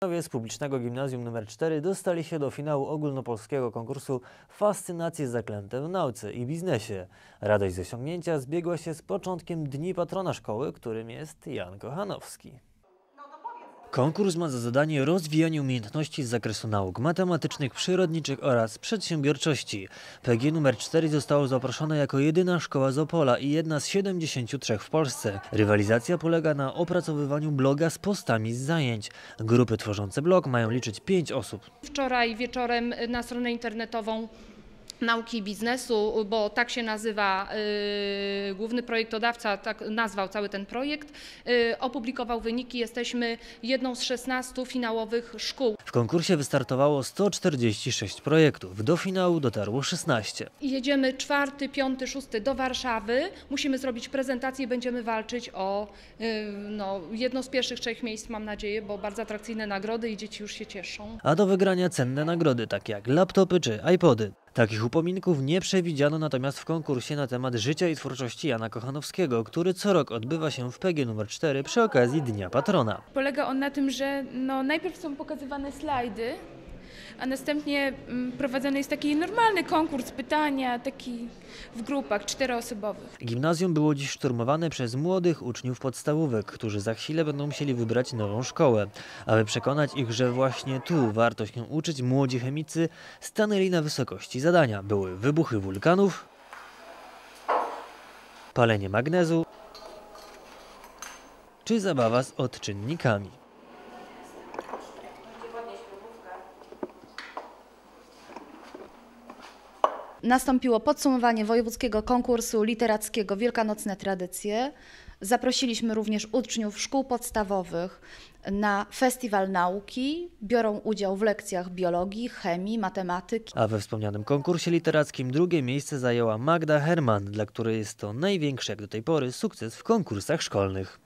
Uczniowie z publicznego gimnazjum nr 4 dostali się do finału ogólnopolskiego konkursu Fascynacje zaklęte w nauce i biznesie. Radość z osiągnięcia zbiegła się z początkiem Dni Patrona Szkoły, którym jest Jan Kochanowski. Konkurs ma za zadanie rozwijanie umiejętności z zakresu nauk matematycznych, przyrodniczych oraz przedsiębiorczości. PG nr 4 zostało zaproszone jako jedyna szkoła z Opola i jedna z 73 w Polsce. Rywalizacja polega na opracowywaniu bloga z postami z zajęć. Grupy tworzące blog mają liczyć 5 osób. Wczoraj wieczorem na stronę internetową Nauki i Biznesu, bo tak się nazywa y, główny projektodawca, tak nazwał cały ten projekt, y, opublikował wyniki. Jesteśmy jedną z 16 finałowych szkół. W konkursie wystartowało 146 projektów. Do finału dotarło 16. I jedziemy czwarty, piąty, szósty do Warszawy. Musimy zrobić prezentację, będziemy walczyć o y, no, jedno z pierwszych trzech miejsc, mam nadzieję, bo bardzo atrakcyjne nagrody i dzieci już się cieszą. A do wygrania cenne nagrody, takie jak laptopy czy iPody. Takich upominków nie przewidziano natomiast w konkursie na temat życia i twórczości Jana Kochanowskiego, który co rok odbywa się w PG nr 4 przy okazji Dnia Patrona. Polega on na tym, że no, najpierw są pokazywane slajdy, a następnie mm, prowadzony jest taki normalny konkurs, pytania, taki w grupach czteroosobowych. Gimnazjum było dziś szturmowane przez młodych uczniów podstawówek, którzy za chwilę będą musieli wybrać nową szkołę. Aby przekonać ich, że właśnie tu warto się uczyć, młodzi chemicy stanęli na wysokości zadania. Były wybuchy wulkanów, palenie magnezu czy zabawa z odczynnikami. Nastąpiło podsumowanie wojewódzkiego konkursu literackiego Wielkanocne Tradycje. Zaprosiliśmy również uczniów szkół podstawowych na festiwal nauki. Biorą udział w lekcjach biologii, chemii, matematyki. A we wspomnianym konkursie literackim drugie miejsce zajęła Magda Herman, dla której jest to największy jak do tej pory sukces w konkursach szkolnych.